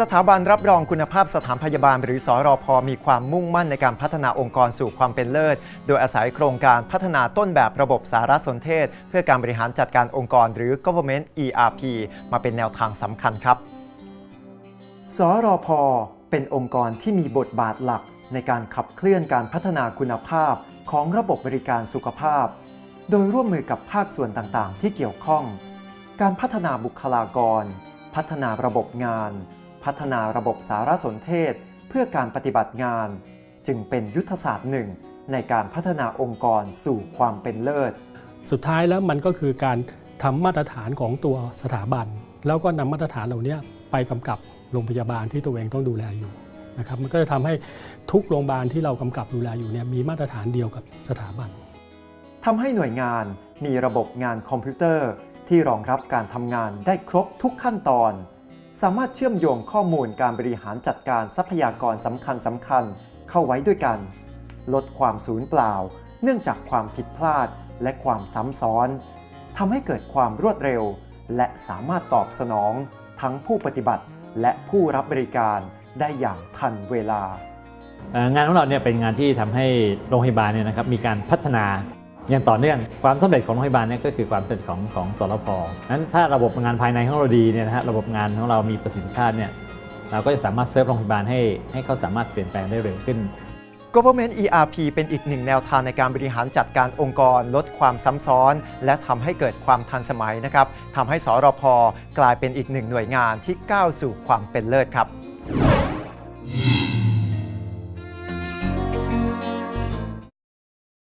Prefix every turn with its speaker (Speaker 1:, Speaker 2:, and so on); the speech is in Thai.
Speaker 1: สถาบันรับรองคุณภาพสถานพยาบาล หรือสอรอพอมีความมุ่งมั่นในการพัฒนาองค์กรสู่ความเป็นเลิศ โดยอาศัยโครงการพัฒนาต้นแบบระบบสารสนเทศ เพื่อการบริหารจัดการองค์กรหรือ government ERP มาเป็นแนวทางสำคัญครับ สรพเป็นองค์กรที่มีบทบาทหลักในการขับเคลื่อนการพัฒนาคุณภาพของระบบบริการสุขภาพ โดยร่วมมือกับภาคส่วนต่างๆ ที่เกี่ยวข้อง การพัฒนาบุคลากร พัฒนาระบบงาน พัฒนาระบบสารสนเทศเพื่อการปฏิบัติงาน จึงเป็นยุทธศาสตร์หนึ่งในการพัฒนาองค์กรสู่ความเป็นเลิศ
Speaker 2: สุดท้ายแล้วมันก็คือการทำมาตรฐานของตัวสถาบัน แล้วก็นำมาตรฐานเหล่านี้ไปกำกับโรงพยาบาลที่ตัวเองต้องดูแลอยู่นะครับมันก็จะทำให้ทุกโรงพยาบาลที่เรากำกับดูแลอยู่เนี่ยมีมาตรฐานเดียวกับสถาบัน
Speaker 1: ทำให้หน่วยงานมีระบบงานคอมพิวเตอร์ที่รองรับการทำงานได้ครบทุกขั้นตอน สามารถเชื่อมโยงข้อมูลการบริหารจัดการทรัพยากรสำคัญสำคัญเข้าไว้ด้วยกัน ลดความสูญเปล่า เนื่องจากความผิดพลาดและความซ้ำซ้อนทำให้เกิดความรวดเร็ว และสามารถตอบสนอง ทั้งผู้ปฏิบัติและผู้รับบริการได้อย่างทันเวลา
Speaker 3: งานของเราเนี่ยเป็นงานที่ทำให้โรงพยาบาลเนี่ยนะครับมีการพัฒนา อย่างต่อเนื่องความสำเร็จของโรงพยาบาลเนี่ยก็คือความสำเร็จของของสรพนั้นถ้าระบบงานภายในของเราดีเนี่ยนะฮะระบบงานของเรามีประสิทธิภาพเนี่ยเราก็จะสามารถเซิร์ฟโรงพยาบาลให้ให้เขาสามารถเปลี่ยนแปลงได้เร็วขึ้น
Speaker 1: Government ERP เป็นอีกหนึ่งแนวทางในการบริหารจัดการองค์กร ลดความซ้ำซ้อน และทำให้เกิดความทันสมัยนะครับทำให้สรพกลายเป็นอีกหนึ่งหน่วยงานที่ก้าวสู่ความเป็นเลิศครับ